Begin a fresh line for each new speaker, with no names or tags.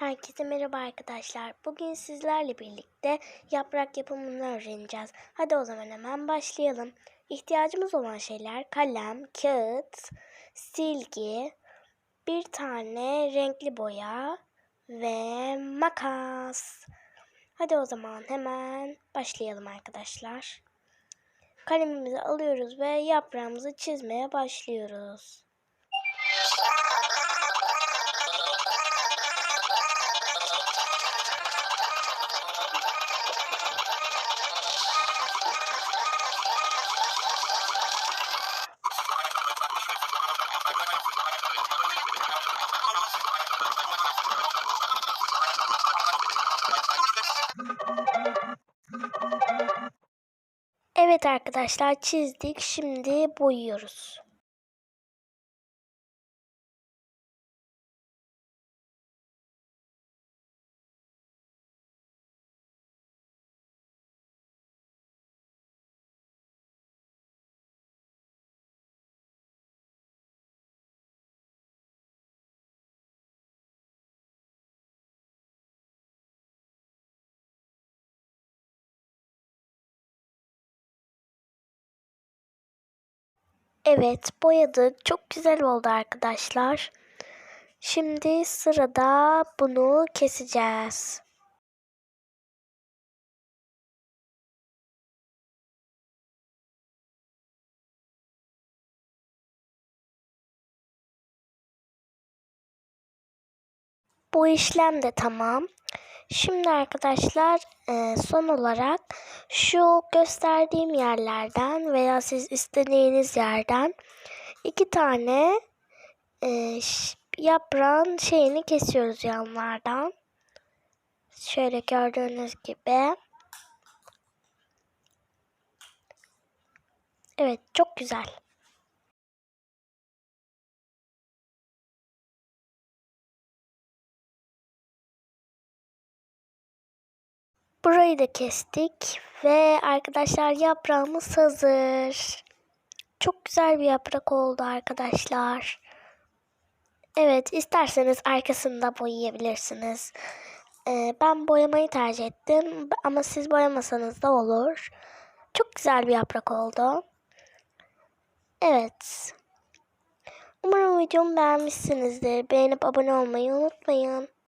Herkese merhaba arkadaşlar. Bugün sizlerle birlikte yaprak yapımını öğreneceğiz. Hadi o zaman hemen başlayalım. İhtiyacımız olan şeyler kalem, kağıt, silgi, bir tane renkli boya ve makas. Hadi o zaman hemen başlayalım arkadaşlar. Kalemimizi alıyoruz ve yaprağımızı çizmeye başlıyoruz. Evet arkadaşlar çizdik. Şimdi boyuyoruz. Evet, boyadık. Çok güzel oldu arkadaşlar. Şimdi sırada bunu keseceğiz. Bu işlem de tamam. Şimdi arkadaşlar e, son olarak şu gösterdiğim yerlerden veya siz istediğiniz yerden iki tane e, yaprağın şeyini kesiyoruz yanlardan. Şöyle gördüğünüz gibi. Evet çok güzel. Burayı da kestik ve arkadaşlar yaprağımız hazır. Çok güzel bir yaprak oldu arkadaşlar. Evet isterseniz arkasında boyayabilirsiniz. Ee, ben boyamayı tercih ettim ama siz boyamasanız da olur. Çok güzel bir yaprak oldu. Evet. Umarım videomu beğenmişsinizdir. Beğenip abone olmayı unutmayın.